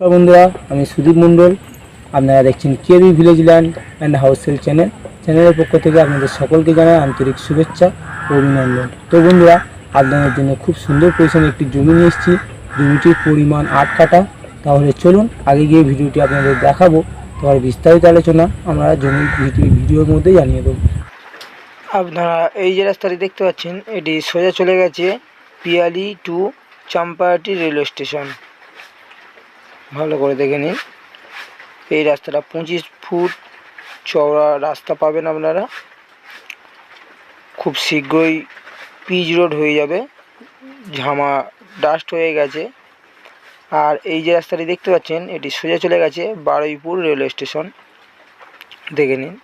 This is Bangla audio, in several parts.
নমস্কার বন্ধুরা, আমি সুদীপ মণ্ডল। আপনারা দেখছেন KB village land and house sale channel চ্যানেলের পক্ষ থেকে আপনাদের সকলকে জানাই আন্তরিক শুভেচ্ছা ও অভিনন্দন। তো বন্ধুরা, আপনাদের জন্য খুব সুন্দর পজিশনে একটি জমি নিয়ে এসেছি। জমিটির পরিমাণ আট কাটা তাহলে চলুন, আগে গিয়ে ভিডিওটি আপনাদের দেখাবো। তারপর বিস্তারিত আলোচনা আমরা জমির ভিডিওর মধ্যে জানিয়ে দেবো। আপনারা এই যে রাস্তাটি দেখতে পাচ্ছেন, এটি সোজা চলে গেছে Piyali to Champahati railway station. ভালো করে দেখে নিন। এই রাস্তাটা পঁচিশ ফুট চওড়া রাস্তা পাবেন আপনারা। খুব শীঘ্রই পিচ রোড হয়ে যাবে। ঝামা ডাস্ট হয়ে গেছে। আর এই যে রাস্তাটি দেখতে পাচ্ছেন, এটি সোজা চলে গেছে বারুইপুর রেলওয়ে স্টেশন। দেখে নিন।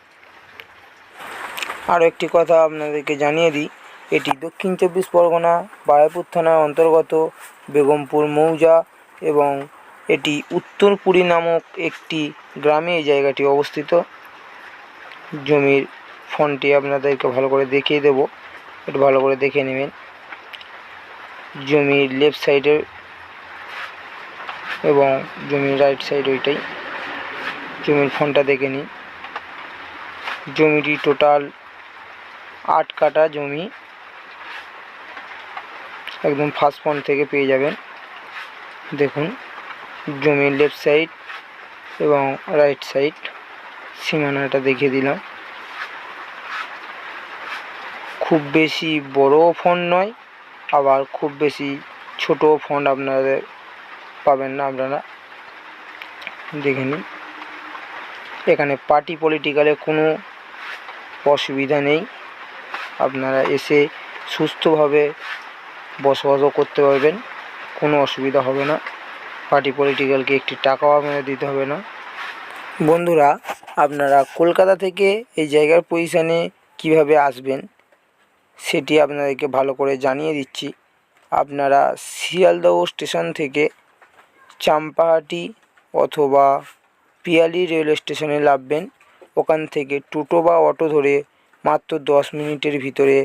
আরও একটি কথা আপনাদেরকে জানিয়ে দিই, এটি দক্ষিণ চব্বিশ পরগনা বারাইপুর থানার অন্তর্গত বেগমপুর মৌজা এবং এটি উত্তরপুরী নামক একটি গ্রামে এই জায়গাটি অবস্থিত। জমির ফোনটি আপনাদেরকে ভালো করে দেখিয়ে দেব। একটু ভালো করে দেখে নেবেন। জমির লেফট সাইডে এবং জমির রাইট সাইড ওইটাই। জমির ফোনটা দেখে নিন। জমিটি টোটাল আট কাটা জমি। একদম ফার্স্ট পয়েন্ট থেকে পেয়ে যাবেন। দেখুন। জমির লেফট সাইড এবং রাইট সাইড সীমানাটা দেখিয়ে দিলাম। খুব বেশি বড় ফোন নয়, আবার খুব বেশি ছোট ফোন আপনাদের পাবেন না আপনারা। দেখে নিন। এখানে পার্টি পলিটিক্যালে কোনো অসুবিধা নেই। আপনারা এসে সুস্থভাবে বসবাসও করতে পারবেন, কোনো অসুবিধা হবে না। পার্টি পলিটিক্যালকে একটি টাকাও আপনাদের দিতে হবে না। বন্ধুরা, আপনারা কলকাতা থেকে এই জায়গার পজিশানে কীভাবে আসবেন, সেটি আপনাদেরকে ভালো করে জানিয়ে দিচ্ছি। আপনারা শিয়ালদহ স্টেশন থেকে চাম্পাহাটি অথবা পিয়ালি রেলওয়ে স্টেশনে নামবেন। ওখান থেকে টোটো বা অটো ধরে মাত্র দশ মিনিটের ভিতরে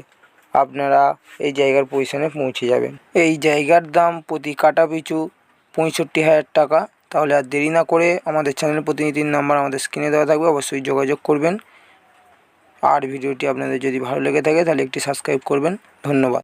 আপনারা এই জায়গার পজিশানে পৌঁছে যাবেন। এই জায়গার দাম প্রতি কাটা পিছু পঁয়ষট্টি হাজার টাকা। তাহলে আর দেরি না করে আমাদের চ্যানেল প্রতিনিধির নাম্বার আমাদের স্ক্রিনে দেওয়া থাকবে, অবশ্যই যোগাযোগ করবেন। আর ভিডিওটি আপনাদের যদি ভালো লেগে থাকে, তাহলে একটি সাবস্ক্রাইব করবেন। ধন্যবাদ।